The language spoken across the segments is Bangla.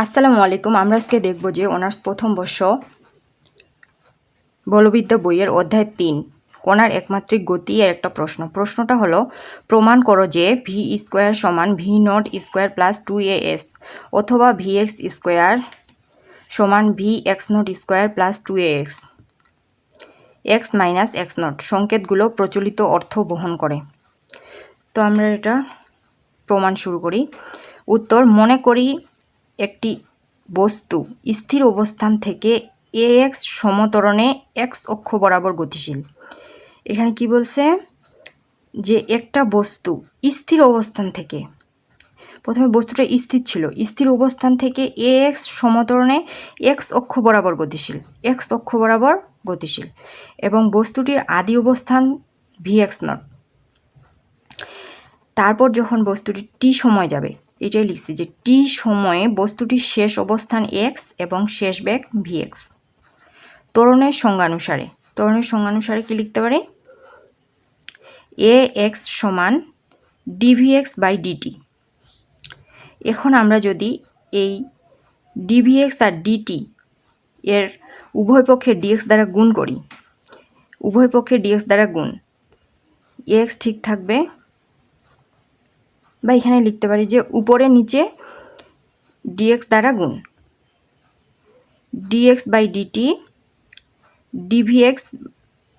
আসসালামু আলাইকুম। আমরা আজকে দেখব যে অনার্স প্রথম বর্ষ বলবিদ্যা বইয়ের অধ্যায় তিন। কোণার একমাত্রিক গতি এর একটা প্রশ্ন। প্রশ্নটা হলো, প্রমাণ করো যে ভি স্কোয়ার সমান V not square plus two A S অথবা ভি এক্স স্কোয়ার সমান V X not square plus two A X X minus X not সংকেতগুলো প্রচলিত অর্থ বহন করে। তো আমরা এটা প্রমাণ শুরু করি। উত্তর, মনে করি একটি বস্তু স্থির অবস্থান থেকে এ এক্স সমতরণে এক্স অক্ষ বরাবর গতিশীল। এখানে কি বলছে? যে একটা বস্তু স্থির অবস্থান থেকে, প্রথমে বস্তুটা স্থির ছিল, স্থির অবস্থান থেকে এ এক্স সমতরণে এক্স অক্ষ বরাবর গতিশীল এক্স অক্ষ বরাবর গতিশীল এবং বস্তুটির আদি অবস্থান ভি এক্স নট তারপর যখন বস্তুটি টি সময় যাবে এটাই লিখছি যে টি সময়ে বস্তুটির শেষ অবস্থান এক্স এবং শেষ বেগ ভি এক্স ত্বরণের সংজ্ঞানুসারে। ত্বরণের সংজ্ঞানুসারে কি লিখতে পারি? এ এক্স সমান ডিভিএক্স বাই ডিটি এখন আমরা যদি এই ডিভিএক্স আর ডিটি এর উভয় পক্ষের ডিএক্স দ্বারা গুণ করি, উভয় পক্ষের ডিএক্স দ্বারা গুণ এক্স ঠিক থাকবে বা এখানে লিখতে পারি যে উপরে নিচে ডিএক্স দ্বারা গুণ। DX by DT DVX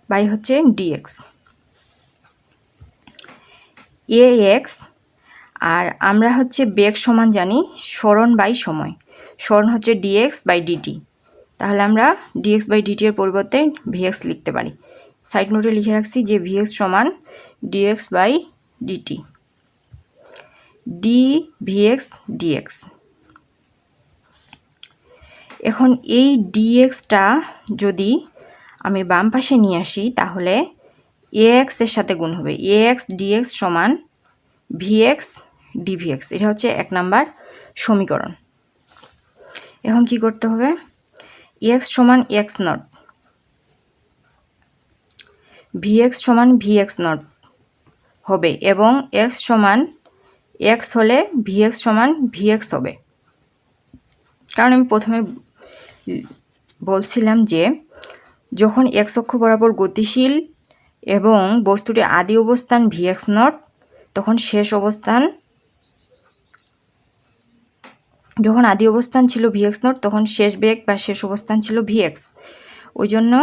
by হচ্ছে ডিএক্স এ এক্স আর আমরা হচ্ছে বেগ সমান জানি স্মরণ বাই সময়। স্মরণ হচ্ছে ডিএক্স বাই ডিটি তাহলে আমরা ডিএক্স বাই ডিটি এর পরিবর্তে ভিএক্স লিখতে পারি। সাইড নোটে লিখে রাখছি যে ভিএক্স সমান DX by DT D VX DX এখন এই ডিএক্সটা যদি আমি বাম পাশে নিয়ে আসি, তাহলে এ এক্সের সাথে গুণ হবে। এ এক্স ডিএক্স সমান ভিএক্স ডিভিএক্স এটা হচ্ছে এক নাম্বার সমীকরণ। এখন কি করতে হবে? এক্স সমান এক্স নট ভিএক্স সমান ভিএক্স নট হবে এবং এক্স সমান এক্স হলে ভিএক্স সমান ভিএক্স হবে। কারণ আমি প্রথমে বলছিলাম যে, যখন এক্স অক্ষ বরাবর গতিশীল এবং বস্তুটি আদি অবস্থান ভিএক্স নট তখন শেষ অবস্থান, যখন আদি অবস্থান ছিল ভিএক্স নট তখন শেষ বেগ বা শেষ অবস্থান ছিল ভিএক্স ওই জন্য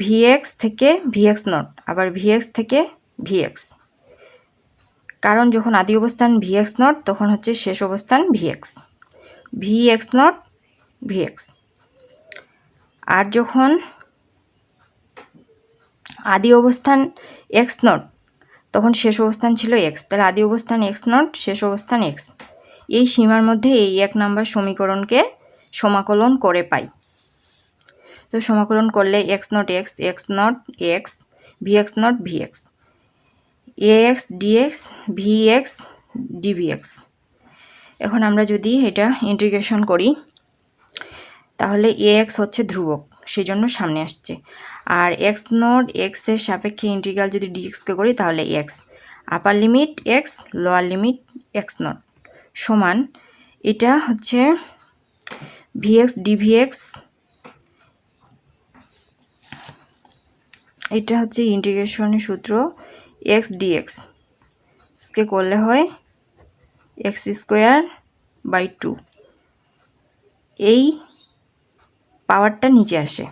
ভিএক্স থেকে ভিএক্স নট আবার ভিএক্স থেকে ভিএক্স কারণ যখন আদি অবস্থান ভিএক্স নট, তখন হচ্ছে শেষ অবস্থান ভিএক্স। VX not, VX. আর যখন আদি অবস্থান এক্স নট, তখন শেষ অবস্থান ছিল এক্স। তাহলে আদি অবস্থান এক্স নট, শেষ অবস্থান এক্স। এই সীমার মধ্যে এই এক নাম্বার সমীকরণকে সমাকলন করে পাই। তো সমাকলন করলে X not X X not X V X not V X X DX V X DVX এখন আমরা যদি এটা ইন্টিগ্রেশন করি, তাহলে এক্স হচ্ছে ধ্রুবক সেই জন্য সামনে আসছে। আর এক্স নট এক্সের সাপেক্ষে ইন্টিগ্রাল যদি ডিএক্সকে করি, তাহলে X upper limit X lower limit X not সমান এটা হচ্ছে ভিএক্স ডিভিএক্স এটা হচ্ছে ইন্টিগ্রেশনের সূত্র এক্স ডিএক্স কে করলে হয় এক্স স্কোয়ার বাই টু এই পাওয়ারটা নিচে আসে।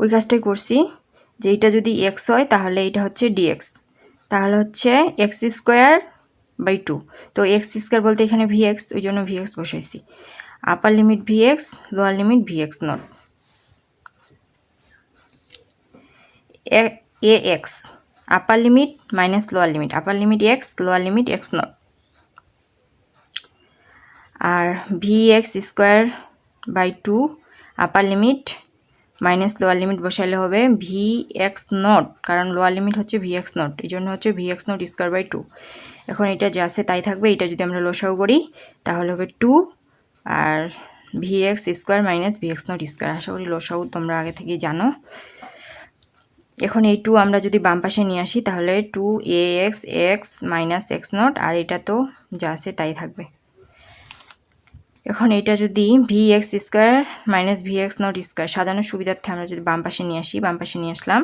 ওই কাজটাই করছি যে এটা যদি এক্স হয়, তাহলে এটা হচ্ছে ডিএক্স তাহলে হচ্ছে এক্স স্কোয়ার বাই টু তো এক্স স্কোয়ার বলতে এখানে ভি এক্স ওই জন্য ভি এক্স বসাইছি। Upper limit V X lower limit V X not A X. Upper limit minus lower limit. Upper limit X, lower limit X not. R V X square by two, upper limit minus lower limit বসাইলে হবে ভি এক্স নট, কারণ লোয়ার লিমিট হচ্ছে ভি এক্স নট, এই জন্য হচ্ছে V X not square by two. এখন এটা যা আছে তাই থাকবে, এটা যদি আমরা লসাও করি, তাহলে হবে two, R V X square minus V X not square. আশা করি লসাও তোমরা আগে থেকেই জানো। এখন এই টু আমরা যদি বাম পাশে নিয়ে আসি, তাহলে two A X X minus X not আর এটা তো যা আছে তাই থাকবে। এখন এটা যদি V X square minus V X not square সাজানোর সুবিধার্থে আমরা যদি বাম পাশে নিয়ে আসি, বাম পাশে নিয়ে আসলাম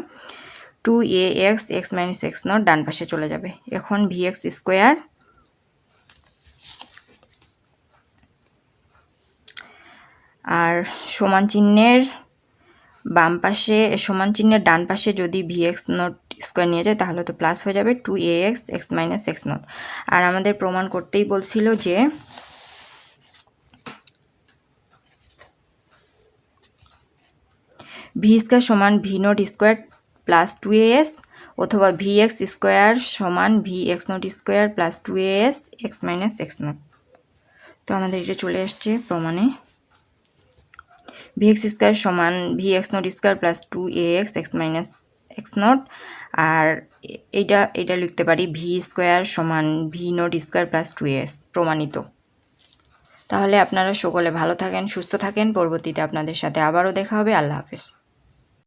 two A X X minus X not ডান পাশে চলে যাবে। এখন ভি এক্স স্কোয়ার আর সমান চিহ্নের বাম পাশে, সমান চিহ্নের ডান পাশে যদি ভি এক্স নট স্কোয়ার নিয়ে যায়, তাহলে তো প্লাস হয়ে যাবে two A X X minus X not আর আমাদের প্রমাণ করতেই বলছিল যে ভি স্কোয়ার সমান V not square plus two S অথবা ভি এক্স স্কোয়ার সমান V X not square plus two S X minus X not তো আমাদের এটা চলে আসছে প্রমাণে। ভি এক্স স্কোয়ার সমান V X not square plus two A X X minus X not আর এইটা এটা লিখতে পারি ভি স্কোয়ার সমান V not square plus two S প্রমাণিত। তাহলে আপনারা সকলে ভালো থাকেন, সুস্থ থাকেন, পরবর্তীতে আপনাদের সাথে আবারও দেখা হবে। আল্লাহ হাফেজ।